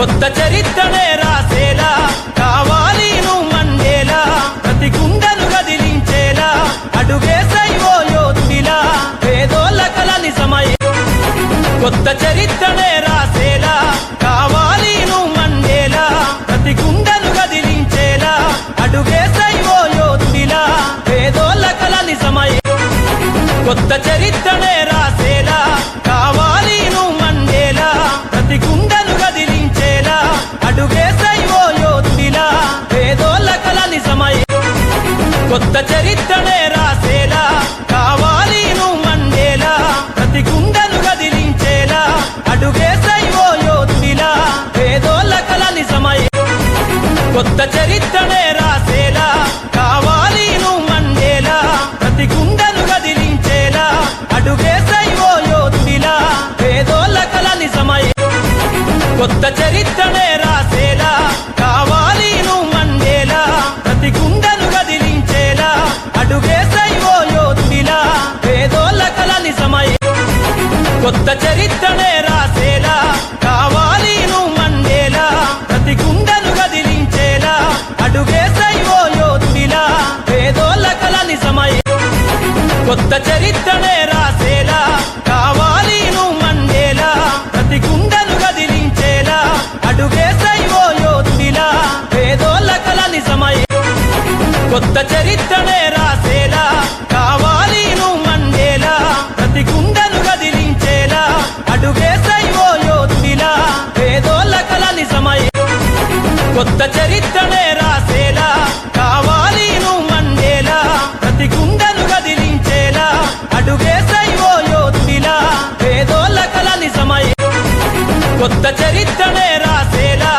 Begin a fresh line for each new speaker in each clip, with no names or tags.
కొత్త చరిత్రనే రాసేలా కావాలి నువ్వు మండేలా ప్రతి గుండెను కదిలించేలా అడుగేసై ఓ యోధుడిలా పేదోళ్ళ కల నిజమై కొత్త చరిత్రనే రాసేలా కొత్త చరిత్రనే రాసేలా కావాలి నువ్వు మండేలా ప్రతి గుండెను కదిలించేలా అడుగే సైవో యోధిలా పేదోళ్ళ కలని సమయం కొత్త చరిత్రనే కొత్త చరిత్రనే రాసేలా కావాలి నువ్వు మండేలా ప్రతి గుండెను గదిలించేలా అడుగేసై ఓ యోధుడిలా పేదోళ్ళ కల నిజమై కొత్త చరిత్రనే రాసేలా కావాలి నువ్వు మండేలా ప్రతి గుండెను గదిలించేలా అడుగేసై ఓ యోధుడిలా పేదోళ్ళ కల నిజమై కొత్త కొత్త చరిత్రనే రాసేలా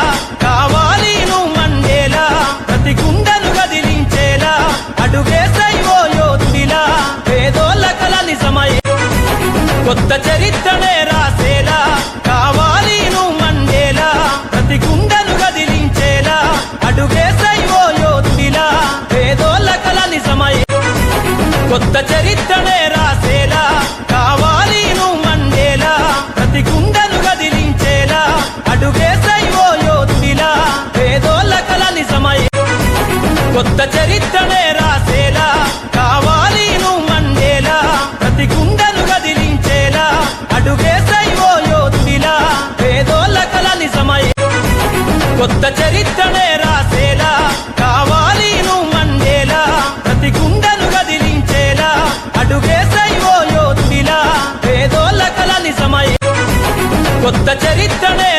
కావాలి నువ్వు మండేలా ప్రతి గుండెను కదిలించేలా అడుగేసై ఓ యోధుడిలా పేదోళ్ళ కలని నిజమై కొత్త చరిత్రనే రాసేలా కావాలి నువ్వు మండేలా ప్రతి గుండెను కదిలించేలా అడుగేసై ఓ యోధుడిలా పేదోళ్ళ కలని నిజమై కొత్త చరిత్రనే కొత్త చరిత్రనే రాసేలా కావాలి నువ్వు మండేలా ప్రతి గుండెను గదిలించేలా అడుగేసై ఓ యోధుడిలా పేదోళ్ళ కల నిజమై కొత్త చరిత్రనే రాసేలా కావాలి నువ్వు మండేలా ప్రతి గుండెను గదిలించేలా అడుగేసై ఓ యోధుడిలా పేదోళ్ళ కల నిజమై కొత్త చరిత్రనే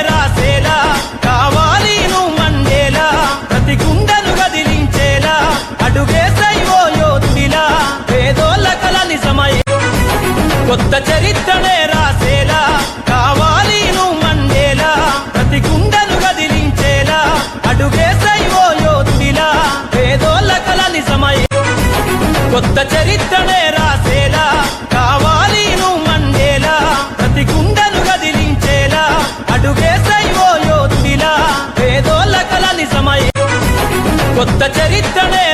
కొత్త చరిత్రనే రాసేలా కావాలి నువ్వు మండేలా ప్రతి గుండెను కదిలించేలా అడుగేసైవో యోధుడిలా పేదోళ్ళ కల నిజమై. కొత్త చరిత్రనే రాసేలా కావాలి నువ్వు మండేలా ప్రతి గుండెను కదిలించేలా అడుగేసైవో యోధుడిలా పేదోళ్ళ కల నిజమై. కొత్త చరిత్రనే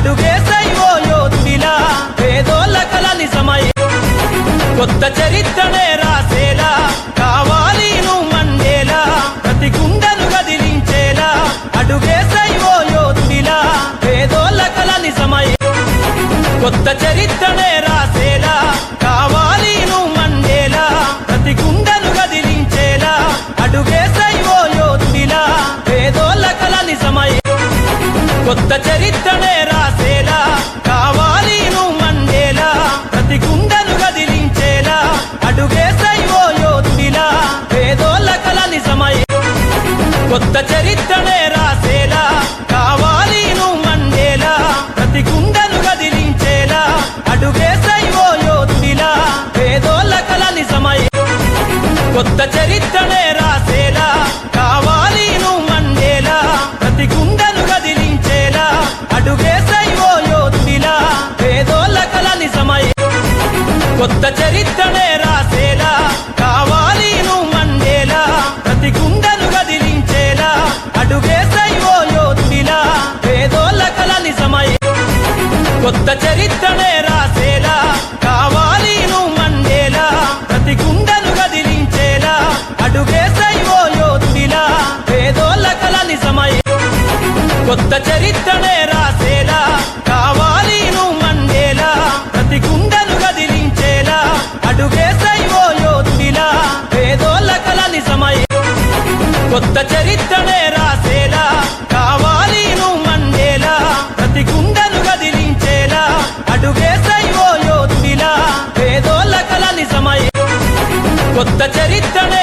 అడుగేసై ఓ యోధుడిలా పేదోళ్ళ కల నిజమై. కొత్త చరిత్రనే రాసేలా కావాలి నువ్వు మండేలా ప్రతి గుండెను కదిలించేలా. అడుగేసై ఓ యోధుడిలా పేదోళ్ళ కల నిజమై. కొత్త చరిత్రనే రాసేలా కావాలి నువ్వు మండేలా ప్రతి గుండెను కదిలించేలా. అడుగేసై ఓ యోధుడిలా పేదోళ్ళ కల నిజమై. కొత్త చరిత్ర కొత్త చరిత్రనే రాసేలా కావాలి నువ్వు మండేలా ప్రతి గుండెను కదిలించేలా అడుగేసై ఓ యోధుడిలా పేదోళ్ళ కలని సమయం కొత్త కొత్త చరిత్రనే రాసేలా చరిత్రనే